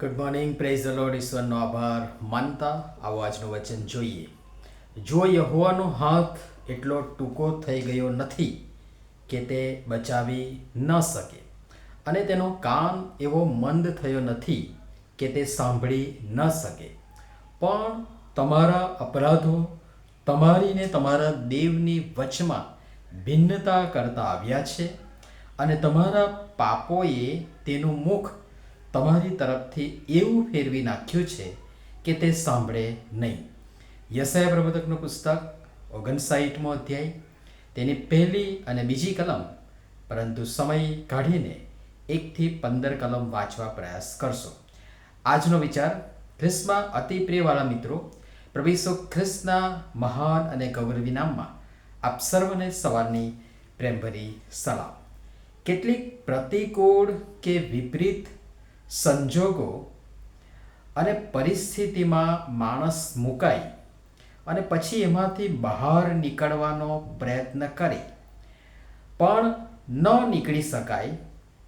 Good morning praise the lord ઈશ્વરનો આભાર. માનતા આવો આજનું વચન જોઈએ. જો યહોવાનો હાથ એટલો ટૂંકો થઈ ગયો નથી કે તે બચાવી ન શકે, અને તેનો કાન એવો મંદ થયો નથી કે તે સાંભળી ન શકે, પણ તમારા અપરાધો તમારીને તમારા દેવની વચમાં ભિન્નતા કરતા આવ્યા છે, અને તમારા પાપોએ તેનું મુખ તમારી તરફથી એવું ફેરવી નાખ્યું છે કે તે સાંભળે નહીં. યશયા પ્રબોધકનું પુસ્તક ઓગણસાઠમો અધ્યાય. તેની પહેલી અને બીજી કલમ, પરંતુ સમય કાઢીને એકથી પંદર કલમ વાંચવા પ્રયાસ કરશો. આજનો વિચાર ખ્રિસ્તમાં અતિ પ્રિયવાળા મિત્રો, પ્રભુ ખ્રિસ્તના મહાન અને ગૌરવી નામમાં આપ સર્વને સવારની પ્રેમભરી સલામ. કેટલીક પ્રતિકૂળ કે વિપરીત સંજોગો અને પરિસ્થિતિમાં માણસ મુકાય અને પછી એમાંથી બહાર નીકળવાનો પ્રયત્ન કરે. પણ ન નીકળી શકાય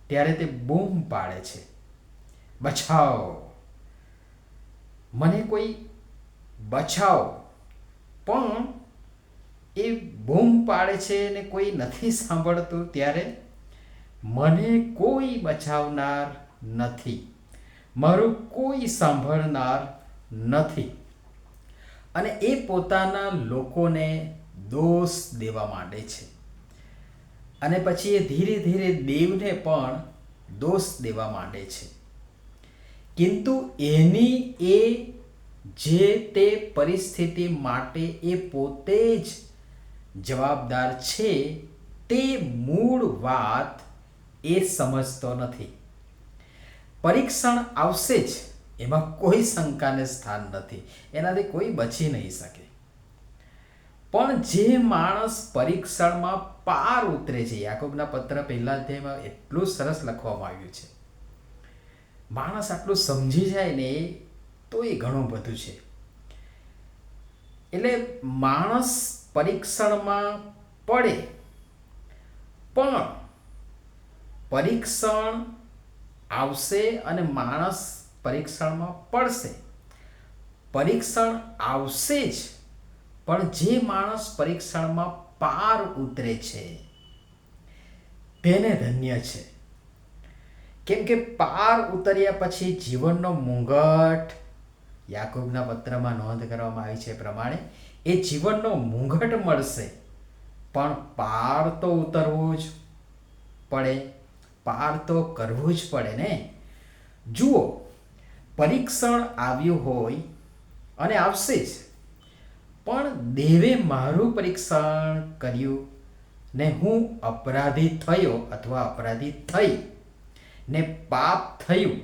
ત્યારે તે બૂમ પાડે છે. બચાવ. મને કોઈ બચાવ. પણ એ બૂમ પાડે છે ને કોઈ નથી સાંભળતું ત્યારે મને કોઈ બચાવનાર નથી. મારું કોઈ સાંભળનાર નથી. અને એ પોતાના લોકોને દોષ દેવા માંડે છે. અને પછી એ ધીરે ધીરે દેવને પણ દોષ દેવા માંડે છે. કિંતુ એની એ જે તે પરિસ્થિતિ માટે એ પોતે જ જવાબદાર છે, તે મૂળ વાત એ સમજતો નથી. પરીક્ષણ આવશે જ. એમાં કોઈ શંકાને સ્થાન નથી. એનાથી કોઈ બચી નહીં શકે. પણ જે માણસ પરીક્ષણમાં પાર ઉતરે છે, યાકુબના પત્ર પહેલા અધ્યાયમાં એટલું સરસ લખવામાં આવ્યું છે. માણસ આટલું સમજી જાય ને, તો એ ઘણું બધું છે. એટલે માણસ પરીક્ષણમાં પડે. પણ પરીક્ષણ આવશે અને માણસ પરીક્ષણમાં પડશે. પરીક્ષણ આવશે જ, પણ જે માણસ પરીક્ષણમાં પાર ઉતરે છે, તેને ધન્ય છે. કેમ કે પાર ઉતર્યા પછી જીવનનો મૂંઘટ યાકુબના પત્રમાં નોંધ કરવામાં આવી છે પ્રમાણે, એ જીવનનો મૂંઘટ મળશે. પણ પાર તો ઉતરવું જ પડે. પાર તો કરવું જ પડે ને? જુઓ, પરીક્ષણ આવ્યું હોય અને આવશે જ. પણ દેવે મારું પરીક્ષણ કર્યું ને હું અપરાધી થયો અથવા અપરાધી થઈ ને પાપ થયું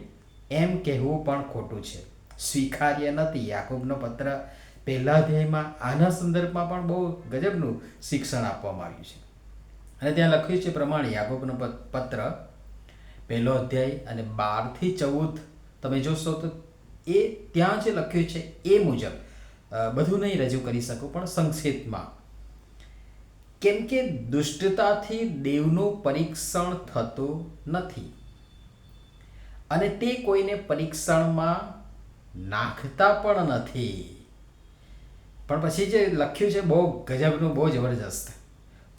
એમ કહેવું પણ ખોટું છે. સ્વીકાર્ય નથી. યાકુબનો પત્ર પહેલા અધ્યાયમાં આના સંદર્ભમાં પણ બહુ ગજબનું શિક્ષણ આપવામાં આવ્યું છે. અને ત્યાં લખ્યું છે પ્રમાણે યાકુબનો પત્ર પહેલો અધ્યાય અને બારથી ચૌદ તમે જોશો તો એ ત્યાં જે લખ્યું છે એ મુજબ. બધું નહીં રજૂ કરી શકું, પણ સંક્ષિપ્તમાં. કેમ કે દુષ્ટતાથી દેવનું પરીક્ષણ થતું નથી અને તે કોઈને પરીક્ષણમાં નાખતા પણ નથી. પણ પછી જે લખ્યું છે બહુ ગજબનું, બહુ જબરજસ્ત.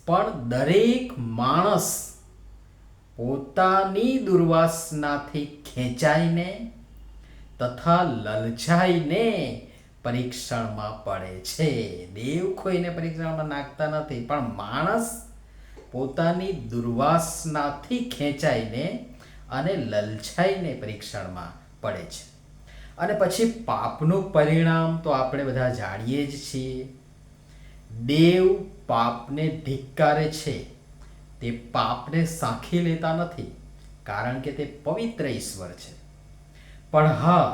પણ દરેક માણસ પોતાની દુર્વાસનાથી ખેંચાઈને તથા લલચાઈને પરીક્ષણમાં પડે છે. દેવ કોઈને પરીક્ષણમાં નાખતા નથી, પણ માણસ પોતાની દુર્વાસનાથી ખેંચાઈને અને લલચાઈને પરીક્ષણમાં પડે છે. અને પછી પાપનું પરિણામ તો આપણે બધા જાણીએ જ છીએ. દેવ પાપને ધિક્કારે છે. તે પાપને સાંખી લેતા નથી, કારણ કે તે પવિત્ર ઈશ્વર છે. પણ હા,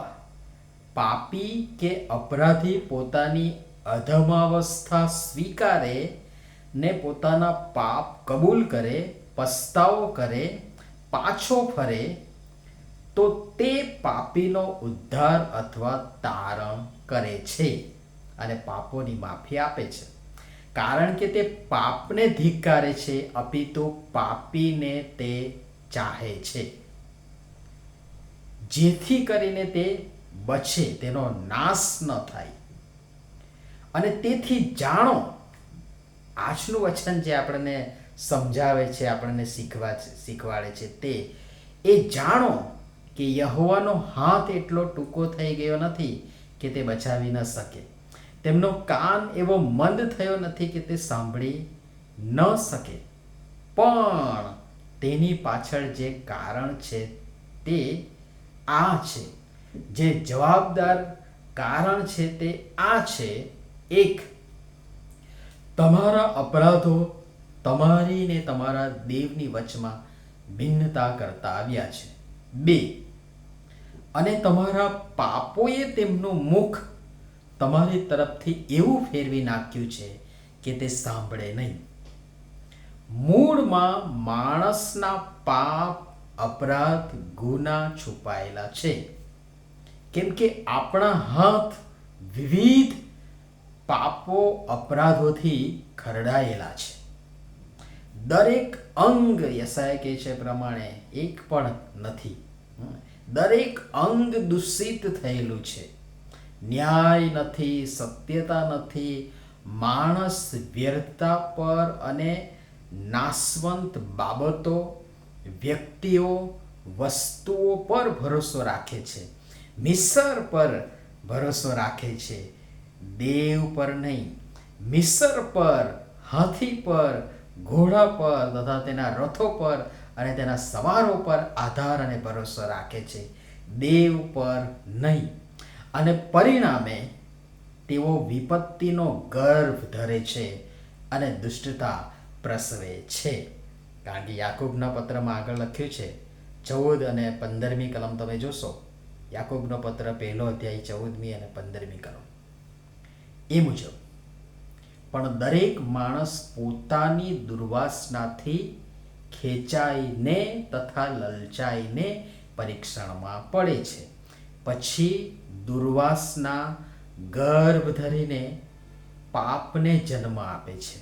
પાપી કે અપરાધી પોતાની અધમાવસ્થા સ્વીકારે ને પોતાના પાપ કબૂલ કરે, પસ્તાવો કરે, પાછો ફરે, તો તે પાપીનો ઉદ્ધાર અથવા તારણ કરે છે અને પાપોની માફી આપે છે. કારણ કે તે પાપને ધિક્કારે છે, અપિતુ પાપીને તે ચાહે છે. જેથી કરીને તે બચે, તેનો નાશ ન થાય. અને તેથી જાણો, આજનું વચન જે આપણને સમજાવે છે, આપણને શીખવા શીખવાડે છે તે, એ જાણો કે યહોવાનો હાથ એટલો ટૂંકો થઈ ગયો નથી કે તે બચાવી ન શકે. તેમનો કાન એવો મંદ થયો નથી કે તે સાંભળી ન શકે. પણ તેની પાછળ જે કારણ છે તે આ છે. જે જવાબદાર કારણ છે તે આ છે. એક, તમારા અપરાધો તમારી ને તમારા દેવની વચમાં ભિન્નતા કરતા આવ્યા છે. બે, અને તમારા પાપોએ તેમનું મુખ તમારી તરફથી એવું ફેરવી નાખ્યું છે કે તે સાંભળે નહીં. મૂળમાં માણસના પાપ, અપરાધ, ગુના છુપાયેલા છે. કેમ કે આપણા હાથ વિવિધ પાપો, અપરાધોથી ખરડાયેલા છે. દરેક અંગ યસાય કે છે પ્રમાણે એક પણ નથી. દરેક અંગ દૂષિત થયેલું છે. ન્યાય નથી, સત્યતા નથી, માણસ વ્યર્થતા પર અને નાશવંત બાબતો, વ્યક્તિઓ, વસ્તુઓ પર ભરોસો રાખે છે. મિસર પર ભરોસો રાખે છે. દેવ પર નહીં. મિસર પર, હાથી પર, ઘોડા પર તથા તેના રથો પર અને તેના સવારો પર આધાર અને ભરોસો રાખે છે. દેવ પર નહીં. અને પરિણામે તેઓ વિપત્તિનો ગર્ભ ધરે છે અને દુષ્ટતા પ્રસવે છે. કારણ કે યાકુબના પત્રમાં આગળ લખ્યું છે, ચૌદ અને પંદરમી કલમ તમે જોશો. યાકુબનો પત્ર પહેલો અધ્યાય ચૌદમી અને પંદરમી કલમ. એ મુજબ, પણ દરેક માણસ પોતાની દુર્વાસનાથી ખેંચાઈને તથા લલચાઈને પરીક્ષણમાં પડે છે. પછી દુર્વાસના ગર્ભ ધરીને પાપને જન્મ આપે છે.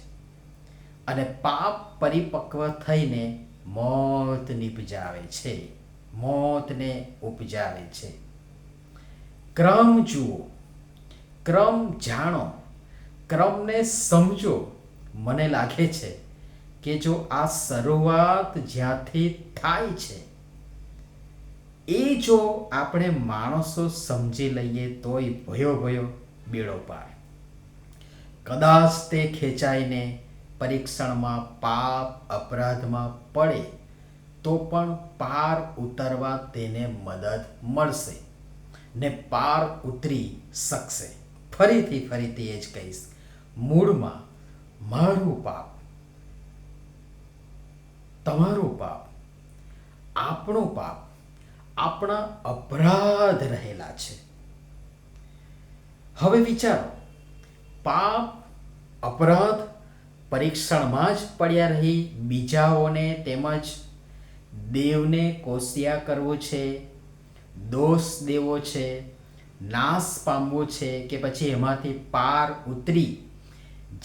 અને પાપ પરિપક્વ થઈને મોત નિપજાવે છે. મોતને ઉપજાવે છે. ક્રમ જુઓ. ક્રમ જાણો. ક્રમને સમજો. મને લાગે છે કે જો આ શરૂઆત જ્યાંથી થાય છે એ જો આપણે માણસો સમજી લઈએ તોય ભયો ભયો બેડો પાર કદાચ તે ખેંચાઈને પરીક્ષણમાં પાપ અપરાધમાં પડે, તો પણ પાર ઉતરવા તેને મદદ મળશે ને પાર ઉતરી શકશે. ફરીથી ફરીથી એ જ કહીશ, મૂળમાં મારું પાપ, તમારું પાપ, આપણું પાપ આપણા અપરાધ રહેલા છે. હવે વિચારો, પાપ, અપરાધ, પરીક્ષણમાં જ પડ્યા રહી બીજાઓને તેમજ દેવને કોશિયા કરવો છે, દોષ દેવો છે, નાશ પામવો છે કે પછી એમાંથી પાર ઉતરી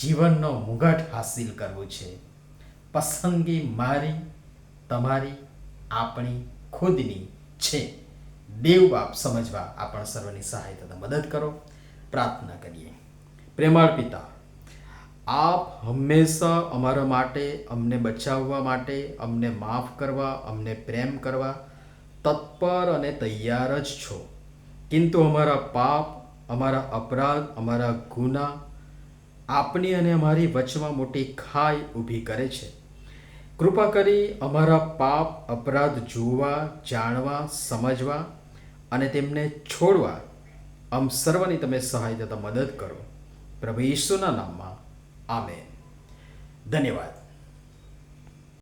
જીવનનો મુગટ હાસિલ કરવો છે. પસંદગી મારી, તમારી, આપણી, ખુદની છે. દેવ બાપ સમજવા આપણ સર્વની સહાયતા મદદ કરો. પ્રાર્થના કરીએ. પ્રેમાળ પિતા, આપ હંમેશા અમારા માટે, અમને બચાવવા માટે, અમને માફ કરવા, અમને પ્રેમ કરવા તત્પર અને તૈયાર જ છો. કિંતુ અમારા પાપ, અમારા અપરાધ, અમારા ગુના આપની અને અમારી વચમાં મોટી ખાઈ ઊભી કરે છે. કૃપા કરી અમારા પાપ, અપરાધ જોવા, જાણવા, સમજવા અને તેમને છોડવા. આમ સર્વની તમે સહાય થતા મદદ કરો. પ્રભુ ઈશ્વરના નામમાં. આમે ધન્યવાદ.